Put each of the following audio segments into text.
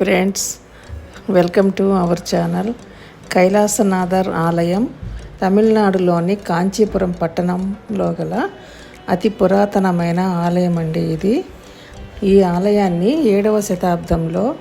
Friends welcome to our channel. Kailasanathar ఆలయం తమిళనాడులోని కాంచీపురం పట్టణంలో గల అతి పురాతనమైన ఆలయం అండి ఇది. ఈ ఆలయాన్ని ఏడవ శతాబ్దంలో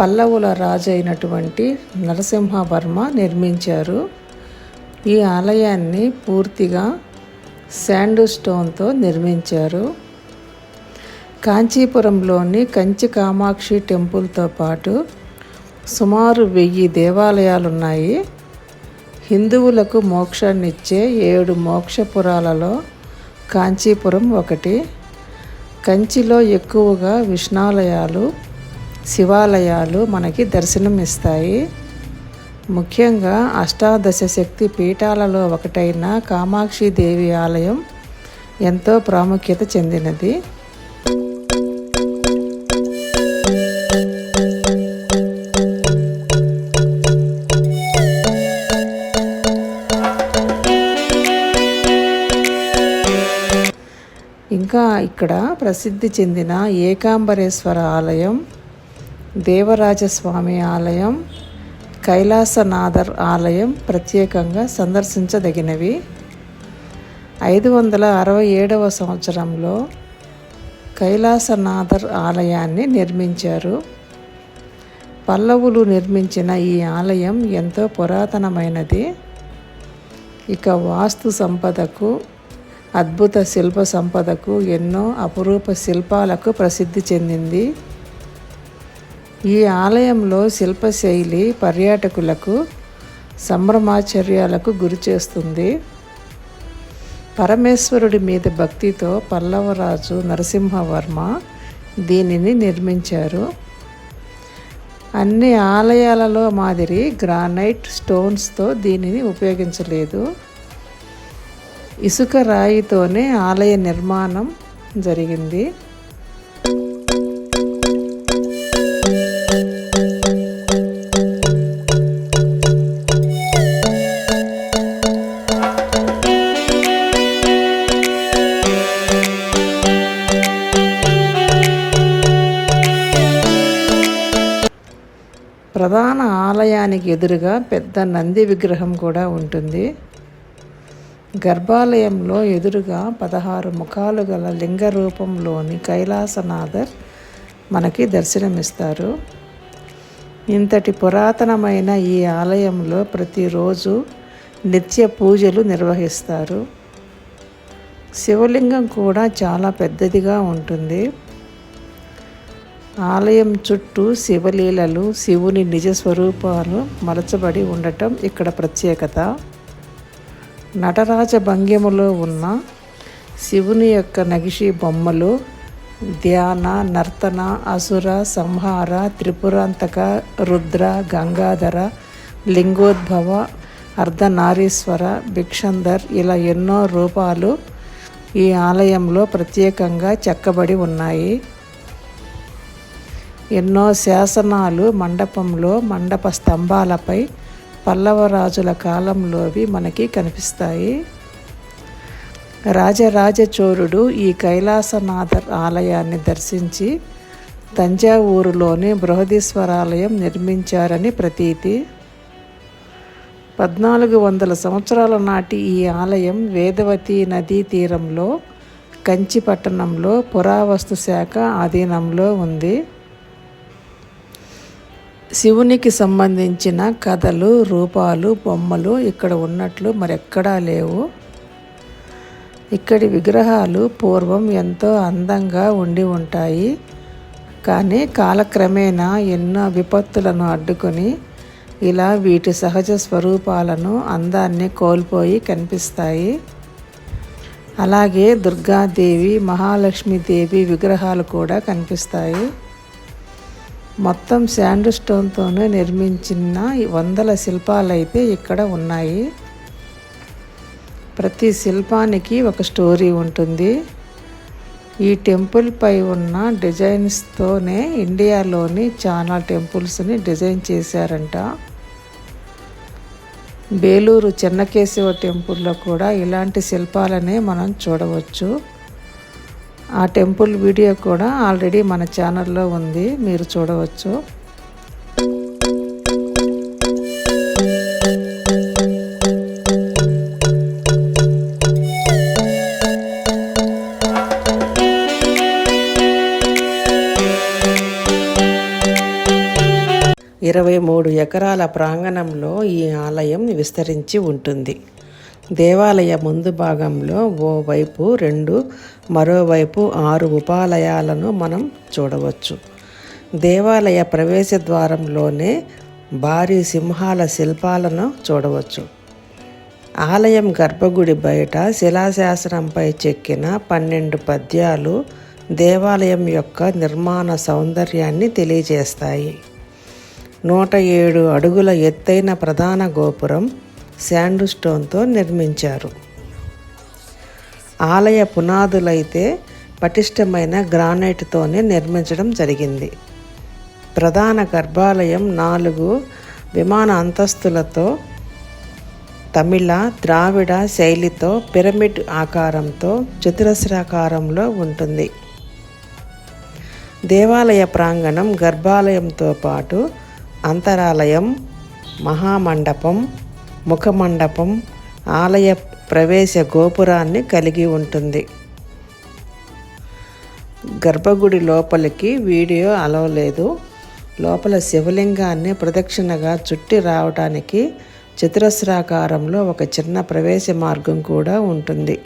పల్లవుల రాజు అయినటువంటి నరసింహవర్మ నిర్మించారు. ఈ ఆలయాన్ని పూర్తిగా శాండ్ స్టోన్తో నిర్మించారు. కాంచీపురంలోని కంచి కామాక్షి టెంపుల్తో పాటు సుమారు వెయ్యి దేవాలయాలున్నాయి. హిందువులకు మోక్షాన్నిచ్చే ఏడు మోక్షపురాలలో కాంచీపురం ఒకటి. కంచిలో ఎక్కువగా విష్ణాలయాలు శివాలయాలు మనకి దర్శనం ఇస్తాయి ముఖ్యంగా అష్టాదశ శక్తి పీఠాలలో ఒకటైన కామాక్షి దేవి ఆలయం ఎంతో ప్రాముఖ్యత చెందినది. ఇక్కడ ప్రసిద్ధి చెందిన ఏకాంబరేశ్వర ఆలయం దేవరాజస్వామి ఆలయం కైలాసనాథర్ ఆలయం ప్రత్యేకంగా సందర్శించదగినవి. ఐదు వందల అరవై ఏడవ సంవత్సరంలో కైలాసనాథర్ ఆలయాన్ని నిర్మించారు. పల్లవులు నిర్మించిన ఈ ఆలయం ఎంతో పురాతనమైనది. ఇక వాస్తు సంపదకు అద్భుత శిల్ప సంపదకు ఎన్నో అపురూప శిల్పాలకు ప్రసిద్ధి చెందింది. ఈ ఆలయంలో శిల్పశైలి పర్యాటకులకు సంభ్రమాచర్యాలకు గురి చేస్తుంది. పరమేశ్వరుడి మీద భక్తితో పల్లవరాజు నరసింహవర్మ దీనిని నిర్మించారు. అన్ని ఆలయాలలో మాదిరి గ్రానైట్ స్టోన్స్తో దీనిని ఉపయోగించలేదు. ఇసుక రాయితోనే ఆలయ నిర్మాణం జరిగింది. ప్రధాన ఆలయానికి ఎదురుగా పెద్ద నంది విగ్రహం కూడా ఉంటుంది. గర్భాలయంలో ఎదురుగా పదహారు ముఖాలు గల లింగ రూపంలోని కైలాసనాథర్ మనకి దర్శనమిస్తారు. ఇంతటి పురాతనమైన ఈ ఆలయంలో ప్రతిరోజు నిత్య పూజలు నిర్వహిస్తారు. శివలింగం కూడా చాలా పెద్దదిగా ఉంటుంది. ఆలయం చుట్టూ శివలీలలు శివుని నిజ స్వరూపాలు మలచబడి ఉండటం ఇక్కడ ప్రత్యేకత. నటరాజ భంగిమలో ఉన్న శివుని యొక్క నగిషి బొమ్మలు ధ్యాన నర్తన అసుర సంహార త్రిపురాంతక రుద్ర గంగాధర లింగోద్భవ అర్ధనారీశ్వర భిక్షందర్ ఇలా ఎన్నో రూపాలు ఈ ఆలయంలో ప్రత్యేకంగా చెక్కబడి ఉన్నాయి. ఎన్నో శాసనాలు మండపంలో మండప స్తంభాలపై పల్లవరాజుల కాలంలోవి మనకి కనిపిస్తాయి. రాజరాజచోరుడు ఈ కైలాసనాథర్ ఆలయాన్ని దర్శించి తంజావూరులోని బృహదీశ్వరాలయం నిర్మించారని ప్రతీతి. పద్నాలుగు వందల సంవత్సరాల నాటి ఈ ఆలయం వేదవతి నదీ తీరంలో కంచి పట్టణంలో పురావస్తు శాఖ ఆధీనంలో ఉంది. శివునికి సంబంధించిన కథలు రూపాలు బొమ్మలు ఇక్కడ ఉన్నట్లు మరెక్కడా లేవు. ఇక్కడి విగ్రహాలు పూర్వం ఎంతో అందంగా ఉండి ఉంటాయి. కానీ కాలక్రమేణా ఎన్నో విపత్తులను అడ్డుకొని ఇలా వీటి సహజ స్వరూపాలను అందాన్ని కోల్పోయి కనిపిస్తాయి. అలాగే దుర్గాదేవి మహాలక్ష్మీదేవి విగ్రహాలు కూడా కనిపిస్తాయి. మొత్తం శాండ్ స్టోన్తోనే నిర్మించిన వందల శిల్పాలు అయితే ఇక్కడ ఉన్నాయి. ప్రతి శిల్పానికి ఒక స్టోరీ ఉంటుంది. ఈ టెంపుల్ పై ఉన్న డిజైన్స్తోనే ఇండియాలోని చాలా టెంపుల్స్ని డిజైన్ చేశారంట. బేలూరు చెన్నకేశవ టెంపుల్లో కూడా ఇలాంటి శిల్పాలనే మనం చూడవచ్చు. ఆ టెంపుల్ వీడియో కూడా ఆల్రెడీ మన ఛానల్లో ఉంది మీరు చూడవచ్చు. ఇరవై మూడు ఎకరాల ప్రాంగణంలో ఈ ఆలయం విస్తరించి ఉంటుంది. దేవాలయ ముందు భాగంలో ఓవైపు రెండు మరోవైపు ఆరు ఉపాలయాలను మనం చూడవచ్చు. దేవాలయ ప్రవేశ ద్వారంలోనే భారీ సింహాల శిల్పాలను చూడవచ్చు. ఆలయం గర్భగుడి బయట శిలాశాసనంపై చెక్కిన పన్నెండు పద్యాలు దేవాలయం యొక్క నిర్మాణ సౌందర్యాన్ని తెలియజేస్తాయి. నూట ఏడు అడుగుల ఎత్తైన ప్రధాన గోపురం శాండ్ స్టోన్తో నిర్మించారు. ఆలయ పునాదులైతే పటిష్టమైన గ్రానైట్తోనే నిర్మించడం జరిగింది. ప్రధాన గర్భాలయం నాలుగు విమాన అంతస్తులతో తమిళ ద్రావిడ శైలితో పిరమిడ్ ఆకారంతో చతురస్రాకారంలో ఉంటుంది. దేవాలయ ప్రాంగణం గర్భాలయంతో పాటు అంతరాలయం మహామండపం ముఖమండపం ఆలయ ప్రవేశ గోపురాన్ని కలిగి ఉంటుంది. గర్భగుడి లోపలికి వీడియో అలవలేదు. లోపల శివలింగాన్ని ప్రదక్షిణగా చుట్టి రావడానికి చతురస్రాకారంలో ఒక చిన్న ప్రవేశ మార్గం కూడా ఉంటుంది.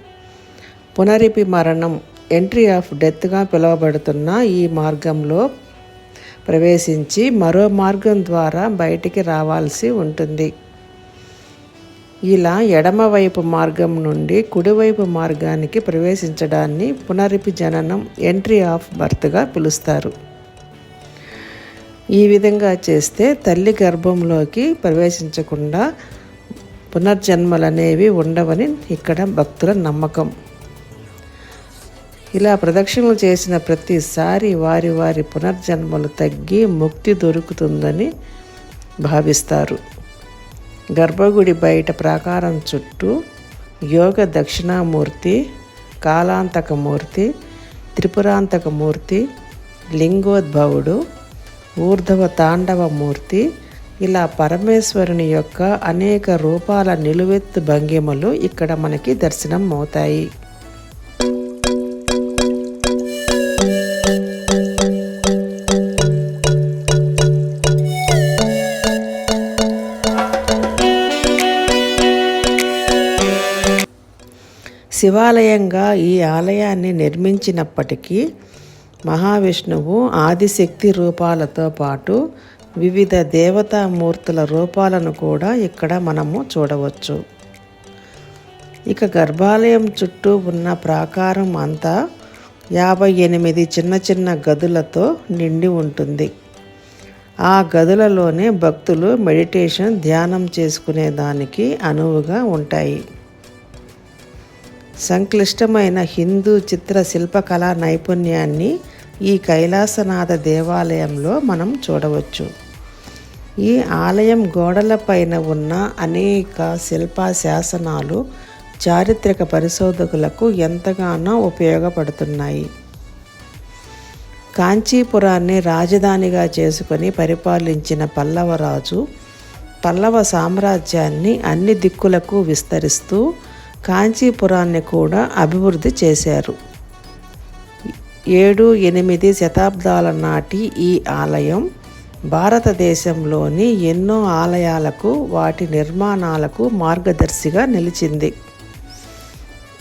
పునరిపి మరణం ఎంట్రీ ఆఫ్ డెత్గా పిలువబడుతున్న ఈ మార్గంలో ప్రవేశించి మరో మార్గం ద్వారా బయటికి రావాల్సి ఉంటుంది. ఇలా ఎడమవైపు మార్గం నుండి కుడివైపు మార్గానికి ప్రవేశించడాన్ని పునరిపి జననం ఎంట్రీ ఆఫ్ బర్త్గా పిలుస్తారు. ఈ విధంగా చేస్తే తల్లి గర్భంలోకి ప్రవేశించకుండా పునర్జన్మలు అనేవి ఉండవని ఇక్కడ భక్తుల నమ్మకం. ఇలా ప్రదక్షిణలు చేసిన ప్రతిసారి వారి వారి పునర్జన్మలు తగ్గి ముక్తి దొరుకుతుందని భావిస్తారు. గర్భగుడి బయట ప్రాకారం చుట్టూ యోగ దక్షిణామూర్తి కాలాంతకమూర్తి త్రిపురాంతకమూర్తి లింగోద్భవుడు ఊర్ధవ తాండవ మూర్తి ఇలా పరమేశ్వరుని యొక్క అనేక రూపాల నిలువెత్తు భంగిమలు ఇక్కడ మనకి దర్శనం అవుతాయి శివాలయంగా ఈ ఆలయాన్ని నిర్మించినప్పటికీ మహావిష్ణువు ఆదిశక్తి రూపాలతో పాటు వివిధ దేవతామూర్తుల రూపాలను కూడా ఇక్కడ మనము చూడవచ్చు. ఇక గర్భాలయం చుట్టూ ఉన్న ప్రాకారం అంతా యాభై ఎనిమిది చిన్న చిన్న గదులతో నిండి ఉంటుంది. ఆ గదులలోనే భక్తులు మెడిటేషన్ ధ్యానం చేసుకునే దానికి అనువుగా ఉంటాయి. సంక్లిష్టమైన హిందూ చిత్ర శిల్పకళా నైపుణ్యాన్ని ఈ కైలాసనాథ దేవాలయంలో మనం చూడవచ్చు. ఈ ఆలయం గోడలపైన ఉన్న అనేక శిల్పా శాసనాలు చారిత్రక పరిశోధకులకు ఎంతగానో ఉపయోగపడుతున్నాయి. కాంచీపురాన్ని రాజధానిగా చేసుకొని పరిపాలించిన పల్లవరాజు పల్లవ సామ్రాజ్యాన్ని అన్ని దిక్కులకు విస్తరిస్తూ కాంచీపురాన్ని కూడా అభివృద్ధి చేశారు. ఏడు ఎనిమిది శతాబ్దాల నాటి ఈ ఆలయం భారతదేశంలోని ఎన్నో ఆలయాలకు వాటి నిర్మాణాలకు మార్గదర్శిగా నిలిచింది.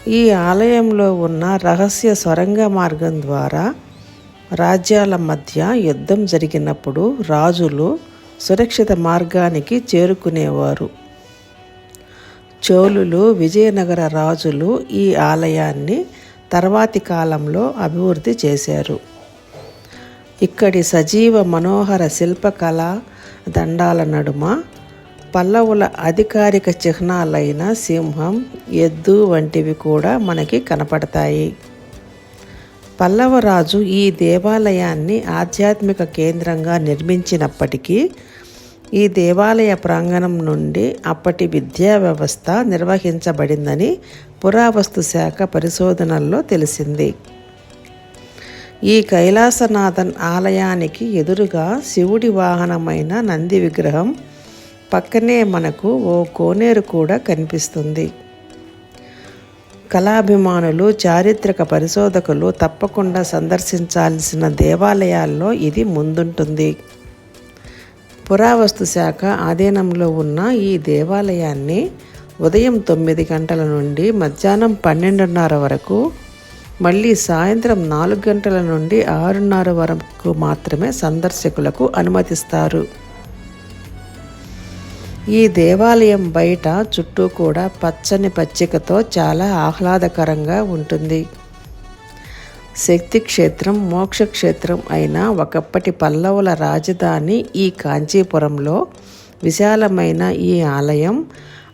ఈ ఆలయంలో ఉన్న రహస్య సొరంగ మార్గం ద్వారా రాజ్యాల మధ్య యుద్ధం జరిగినప్పుడు రాజులు సురక్షిత మార్గానికి చేరుకునేవారు. చోళులు విజయనగర రాజులు ఈ ఆలయాన్ని తర్వాతి కాలంలో అభివృద్ధి చేశారు. ఇక్కడి సజీవ మనోహర శిల్పకళ దండాల నడుమ పల్లవుల అధికారిక చిహ్నాలైన సింహం ఎద్దు వంటివి కూడా మనకి కనపడతాయి. పల్లవరాజు ఈ దేవాలయాన్ని ఆధ్యాత్మిక కేంద్రంగా నిర్మించినప్పటికీ ఈ దేవాలయ ప్రాంగణం నుండి అప్పటి విద్యా వ్యవస్థ నిర్వహించబడిందని పురావస్తు శాఖ పరిశోధనల్లో తెలిసింది. ఈ కైలాసనాథన్ ఆలయానికి ఎదురుగా శివుడి వాహనమైన నంది విగ్రహం పక్కనే మనకు ఓ కోనేరు కూడా కనిపిస్తుంది. కళాభిమానులు చారిత్రక పరిశోధకులు తప్పకుండా సందర్శించాల్సిన దేవాలయాల్లో ఇది ముందుంటుంది. పురావస్తు శాఖ ఆధీనంలో ఉన్న ఈ దేవాలయాన్ని ఉదయం తొమ్మిది గంటల నుండి మధ్యాహ్నం పన్నెండున్నర వరకు మళ్ళీ సాయంత్రం నాలుగు గంటల నుండి ఆరున్నర వరకు మాత్రమే సందర్శకులకు అనుమతిస్తారు. ఈ దేవాలయం బయట చుట్టూ కూడా పచ్చని పచ్చికతో చాలా ఆహ్లాదకరంగా ఉంటుంది. శక్తి క్షేత్రం మోక్షక్షేత్రం అయిన ఒకప్పటి పల్లవుల రాజధాని ఈ కాంచీపురంలో విశాలమైన ఈ ఆలయం.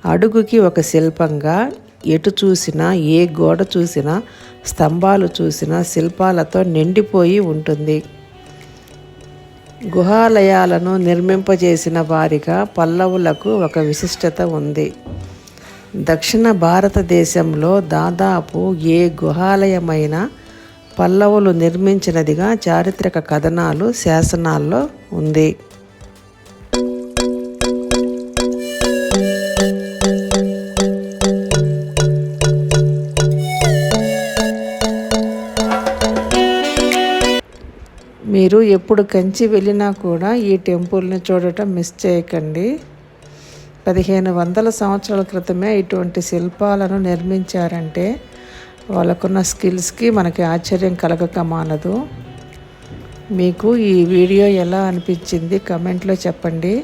అడుగుకి ఒక శిల్పంగా ఎటు చూసినా ఏ గోడ చూసినా స్తంభాలు చూసినా శిల్పాలతో నిండిపోయి ఉంటుంది. గుహాలయాలను నిర్మింపజేసిన వారిగా పల్లవులకు ఒక విశిష్టత ఉంది. దక్షిణ భారతదేశంలో దాదాపు ఏ గుహాలయమైనా పల్లవులు నిర్మించినదిగా చారిత్రక కథనాలు శాసనాల్లో ఉంది. మీరు ఎప్పుడు కంచి వెళ్ళినా కూడా ఈ టెంపుల్ని చూడటం మిస్ చేయకండి. పదిహేను వందల సంవత్సరాల క్రితమే ఇటువంటి శిల్పాలను నిర్మించారంటే వాళ్ళకున్న స్కిల్స్కి మనకి ఆశ్చర్యం కలగక మానదు. మీకు ఈ వీడియో ఎలా అనిపించింది కమెంట్లో చెప్పండి.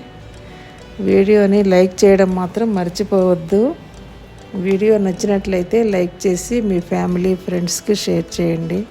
వీడియోని లైక్ చేయడం మాత్రం మర్చిపోవద్దు. వీడియో నచ్చినట్లయితే లైక్ చేసి మీ ఫ్యామిలీ ఫ్రెండ్స్కి షేర్ చేయండి.